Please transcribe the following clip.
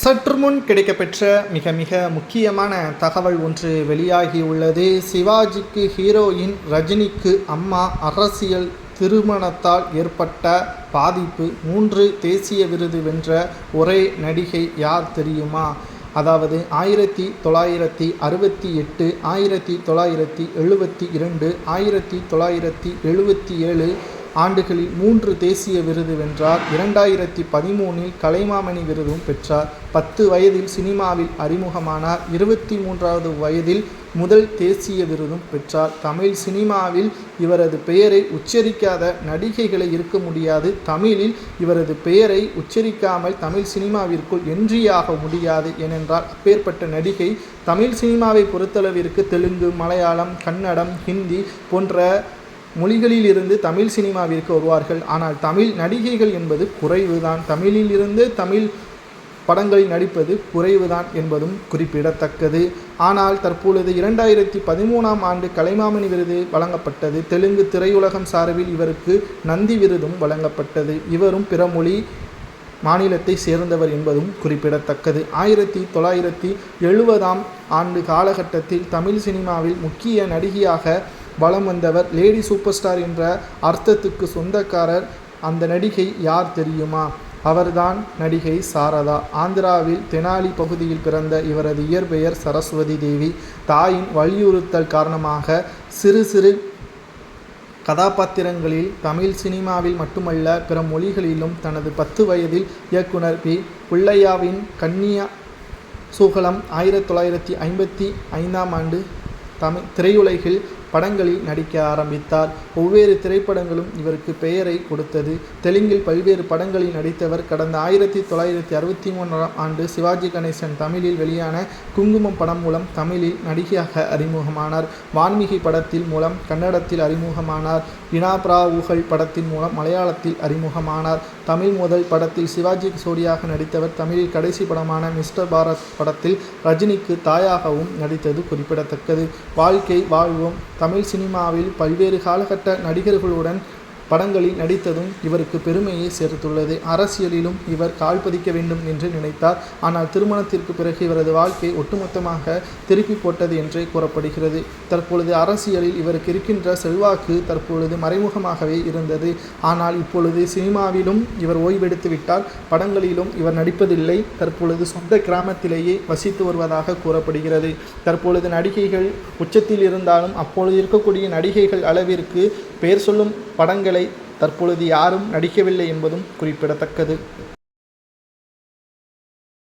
சற்று முன் கிடைக்கப்பெற்ற மிக மிக முக்கியமான தகவல் ஒன்று வெளியாகியுள்ளது சிவாஜிக்கு ஹீரோயின் ரஜினிக்கு அம்மா அரசியல் திருமணத்தால் ஏற்பட்ட பாதிப்பு மூன்று தேசிய விருது வென்ற ஒரே நடிகை யார் தெரியுமா? அதாவது ஆயிரத்தி தொள்ளாயிரத்தி அறுபத்தி எட்டு ஆயிரத்தி தொள்ளாயிரத்தி எழுபத்தி இரண்டு ஆயிரத்தி தொள்ளாயிரத்தி எழுபத்தி ஏழு ஆண்டுகளில் மூன்று தேசிய விருது வென்றார். இரண்டாயிரத்தி பதிமூனில் கலைமாமணி விருதும் பெற்றார். பத்து வயதில் சினிமாவில் அறிமுகமானார். இருபத்தி மூன்றாவது வயதில் முதல் தேசிய விருதும் பெற்றார். தமிழ் சினிமாவில் இவரது பெயரை உச்சரிக்காத நடிகைகளை இருக்க முடியாது. தமிழில் இவரது பெயரை உச்சரிக்காமல் தமிழ் சினிமாவிற்குள் என்றியாக முடியாது ஏனென்றால் அப்பேற்பட்ட நடிகை தமிழ் சினிமாவை பொறுத்தளவிற்கு தெலுங்கு மலையாளம் கன்னடம் ஹிந்தி போன்ற மொழிகளில் இருந்து தமிழ் சினிமாவிற்கு வருவார்கள். ஆனால் தமிழ் நடிகைகள் என்பது குறைவுதான். தமிழில் இருந்து தமிழ் படங்களில் நடிப்பது குறைவுதான் என்பதும் குறிப்பிடத்தக்கது. ஆனால் தற்பொழுது இரண்டாயிரத்தி பதிமூணாம் ஆண்டு கலைமாமணி விருது வழங்கப்பட்டது. தெலுங்கு திரையுலகம் சார்பில் இவருக்கு நந்தி விருதும் வழங்கப்பட்டது. இவரும் பிற மொழி மாநிலத்தை சேர்ந்தவர் என்பதும் குறிப்பிடத்தக்கது. ஆயிரத்தி தொள்ளாயிரத்தி எழுபதாம் ஆண்டு காலகட்டத்தில் தமிழ் சினிமாவில் முக்கிய நடிகையாக வலம் வந்தவர் லேடி சூப்பர் ஸ்டார் என்ற அர்த்தத்துக்கு சொந்தக்காரர் அந்த நடிகை யார் தெரியுமா? அவர்தான் நடிகை சாரதா. ஆந்திராவில் தெனாலி பகுதியில் பிறந்த இவரது இயற்பெயர் சரஸ்வதி தேவி. தாயின் வலியுறுத்தல் காரணமாக சிறு சிறு கதாபாத்திரங்களில் தமிழ் சினிமாவில் மட்டுமல்ல பிற மொழிகளிலும் தனது பத்து வயதில் இயக்குனர் பி. புள்ளையாவின் கன்னியா சூகலம் ஆயிரத்தி தொள்ளாயிரத்தி ஐம்பத்தி ஐந்தாம் ஆண்டு தமிழ் திரையுலகில் படங்களில் நடிக்க ஆரம்பித்தார். ஒவ்வேறு திரைப்படங்களும் இவருக்கு பெயரை கொடுத்தது. தெலுங்கில் பல்வேறு படங்களில் நடித்தவர் கடந்த ஆயிரத்தி தொள்ளாயிரத்தி அறுபத்தி மூன்றாம் ஆண்டு சிவாஜி கணேசன் தமிழில் வெளியான குங்குமம் படம் மூலம் தமிழில் நடிகையாக அறிமுகமானார். வான்மீகி படத்தில் மூலம் கன்னடத்தில் அறிமுகமானார். வினாப்ரா ஊகல் படத்தின் மூலம் மலையாளத்தில் அறிமுகமானார். தமிழ் முதல் படத்தில் சிவாஜி சோடியாக நடித்தவர் தமிழில் கடைசி படமான மிஸ்டர் பாரத் படத்தில் ரஜினிக்கு தாயாகவும் நடித்தது குறிப்பிடத்தக்கது. வாழ்க்கை வாழ்வோம். தமிழ் சினிமாவில் பல்வேறு காலகட்ட நடிகர்களுடன் படங்களில் நடித்ததும் இவருக்கு பெருமையை சேர்த்துள்ளது. அரசியலிலும் இவர் கால் பதிக்க வேண்டும் என்று நினைத்தார். ஆனால் திருமணத்திற்கு பிறகு இவரது வாழ்க்கை ஒட்டுமொத்தமாக திருப்பி போட்டது என்றே கூறப்படுகிறது. தற்பொழுது அரசியலில் இவருக்கு இருக்கின்ற செல்வாக்கு தற்பொழுது மறைமுகமாகவே இருந்தது. ஆனால் இப்பொழுது சினிமாவிலும் இவர் ஓய்வெடுத்து விட்டால் படங்களிலும் இவர் நடிப்பதில்லை. தற்பொழுது சொந்த கிராமத்திலேயே வசித்து வருவதாக கூறப்படுகிறது. தற்பொழுது நடிகைகள் உச்சத்தில் இருந்தாலும் அப்பொழுது இருக்கக்கூடிய நடிகைகள் அளவிற்கு பெயர் சொல்லும் படங்களை தற்பொழுது யாரும் நடிக்கவில்லை என்பதும் குறிப்பிடத்தக்கது.